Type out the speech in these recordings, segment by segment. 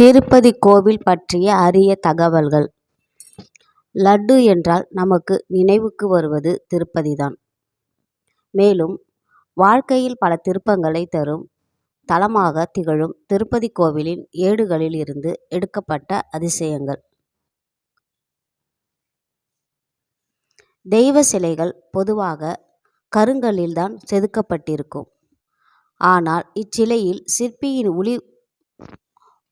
திருப்பதி கோவில் பற்றிய அரிய தகவல்கள் லட்டு என்றால் நமக்கு நினைவுக்கு வருவது திருப்பதி தான். மேலும் வாழ்க்கையில் பல திருப்பங்களை தரும் தலமாக திகழும் திருப்பதி கோவிலின் ஏடுகளில் இருந்து எடுக்கப்பட்ட அதிசயங்கள். தெய்வ சிலைகள் பொதுவாக கருங்கல்லில்தான் செதுக்கப்பட்டிருக்கும். ஆனால் இச்சிலையில் சிற்பியின் உளி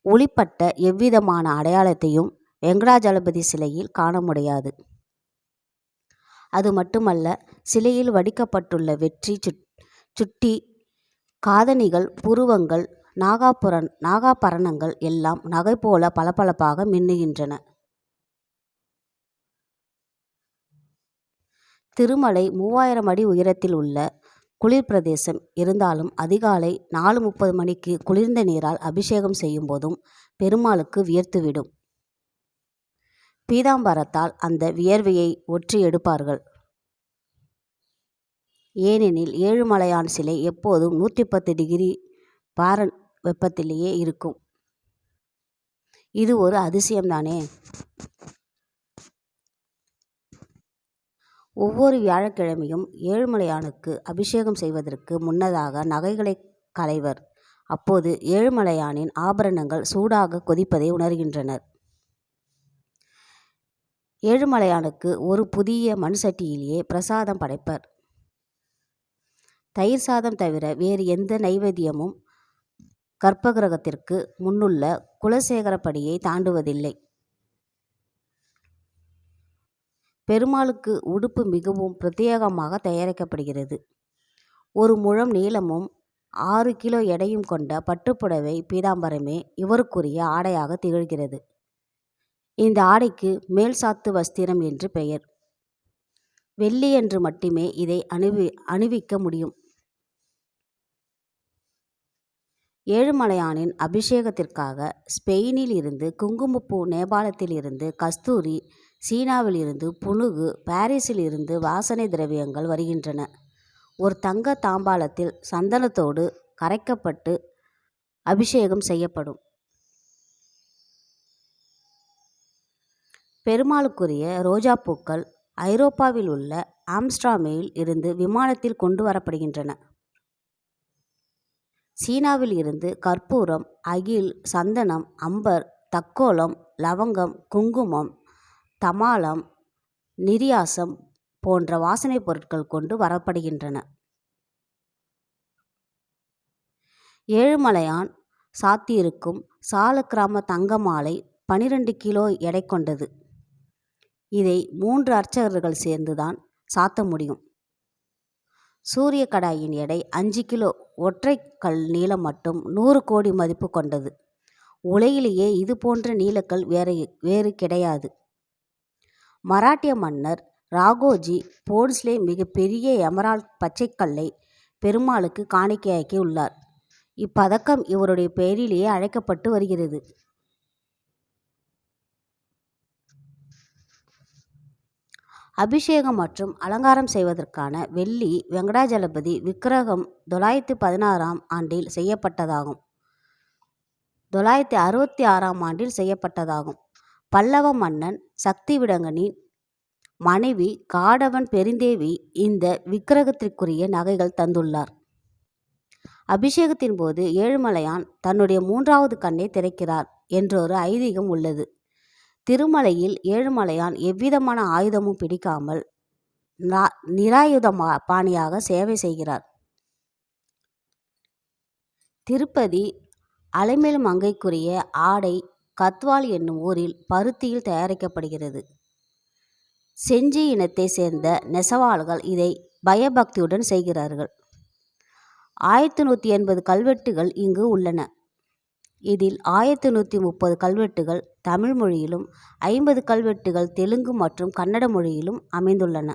ஒளிப்பட்ட எவ்விதமான அடையாளத்தையும் வெங்கடாஜலபதி சிலையில் காண முடியாது. அது மட்டுமல்ல சிலையில் வடிக்கப்பட்டுள்ள வெற்றி சுட்டி காதணிகள் புருவங்கள் நாகாபரணங்கள் எல்லாம் நகை போல பளபளப்பாக மின்னுகின்றன. திருமலை மூவாயிரம் அடி உயரத்தில் உள்ள குளிர் பிரதேசம் இருந்தாலும் அதிகாலை நாலு முப்பது மணிக்கு குளிர்ந்த நீரால் அபிஷேகம் செய்யும் போதும் பெருமாளுக்கு வியர்த்துவிடும். பீதாம்பரத்தால் அந்த வியர்வையை ஒற்றி எடுப்பார்கள். ஏனெனில் ஏழுமலையான் சிலை எப்போதும் நூற்றி பத்து டிகிரி பாரன் வெப்பத்திலேயே இருக்கும். இது ஒரு அதிசயம்தானே. ஒவ்வொரு வியாழக்கிழமையும் ஏழுமலையானுக்கு அபிஷேகம் செய்வதற்கு முன்னதாக நகைகளை களைவர். அப்போது ஏழுமலையானின் ஆபரணங்கள் சூடாக கொதிப்பதை உணர்கின்றனர். ஏழுமலையானுக்கு ஒரு புதிய மண்சட்டியிலேயே பிரசாதம் படைப்பர். தயிர் சாதம் தவிர வேறு எந்த நைவேத்தியமும் கற்பகிரகத்திற்கு முன்னுள்ள குலசேகரப்படியை தாண்டுவதில்லை. பெருமாளுக்கு உடுப்பு மிகவும் பிரத்யேகமாக தயாரிக்கப்படுகிறது. ஒரு முழம் நீளமும் ஆறு கிலோ எடையும் கொண்ட பட்டுப்புடவை பீதாம்பரமே இவருக்குரிய ஆடையாக திகழ்கிறது. இந்த ஆடைக்கு மேல்சாத்து வஸ்திரம் என்று பெயர். வெள்ளியன்று மட்டுமே இதை அணிவிக்க முடியும். ஏழுமலையானின் அபிஷேகத்திற்காக ஸ்பெயினில் இருந்து குங்குமப்பூ நேபாளத்தில் இருந்து கஸ்தூரி சீனாவில் இருந்து புனுகு பாரிஸில் இருந்து வாசனை திரவியங்கள் வருகின்றன. ஒரு தங்க தாம்பாளத்தில் சந்தனத்தோடு கரைக்கப்பட்டு அபிஷேகம் செய்யப்படும். பெருமாளுக்குரிய ரோஜாப்பூக்கள் ஐரோப்பாவில் உள்ள ஆம்ஸ்டாமேயில் இருந்து விமானத்தில் கொண்டு வரப்படுகின்றன. சீனாவில் இருந்து கற்பூரம் அகில் சந்தனம் அம்பர் தக்கோலம் லவங்கம் குங்குமம் தமாலம் நிரியாசம் போன்ற வாசனைப் பொருட்கள் கொண்டு வரப்படுகின்றன. ஏழுமலையான் சாத்தியிருக்கும் சாலக்கிராம தங்க மாலை பனிரெண்டு கிலோ எடை கொண்டது. இதை மூன்று அர்ச்சகர்கள் சேர்ந்து தான் சாத்த முடியும். சூரிய கடாயின் எடை அஞ்சு கிலோ ஒற்றை கல் நீளம் மட்டும் நூறு கோடி மதிப்பு கொண்டது. உலகிலேயே இது போன்ற நீலக்கல் வேறு கிடையாது. மராட்டிய மன்னர் ராகோஜி போன்ஸ்லே மிகப்பெரிய எமரால் பச்சைக்கல்லை பெருமாளுக்கு காணிக்கையாக்கி உள்ளார். இப்பதக்கம் இவருடைய பெயரிலேயே அழைக்கப்பட்டு வருகிறது. அபிஷேகம் மற்றும் அலங்காரம் செய்வதற்கான வெள்ளி வெங்கடாஜலபதி விக்கிரகம் தொள்ளாயிரத்தி பதினாறாம் ஆண்டில் செய்யப்பட்டதாகும். தொள்ளாயிரத்தி அறுபத்தி ஆறாம் ஆண்டில் செய்யப்பட்டதாகும். பல்லவ மன்னன் சக்திவிடங்கனின் மனைவி காடவன் பெருந்தேவி இந்த விக்கிரகத்திற்குரிய நகைகள் தந்துள்ளார். அபிஷேகத்தின் போது ஏழுமலையான் தன்னுடைய மூன்றாவது கண்ணை திறக்கிறார் என்றொரு ஐதீகம் உள்ளது. திருமலையில் ஏழுமலையான் எவ்விதமான ஆயுதமும் பிடிக்காமல் நிராயுதபாணியாக சேவை செய்கிறார். திருப்பதி அலமேலுமங்கைக்குரிய ஆடை கத்வால் என்னும் ஊரில் பருத்தியில் தயாரிக்கப்படுகிறது. செஞ்சி இனத்தைச் சேர்ந்த நெசவாளர்கள் இதை பயபக்தியுடன் செய்கிறார்கள். ஆயிரத்து நூற்றி எண்பது கல்வெட்டுகள் இங்கு உள்ளன. இதில் ஆயிரத்து நூற்றி முப்பது கல்வெட்டுகள் தமிழ் மொழியிலும் ஐம்பது கல்வெட்டுகள் தெலுங்கு மற்றும் கன்னட மொழியிலும் அமைந்துள்ளன.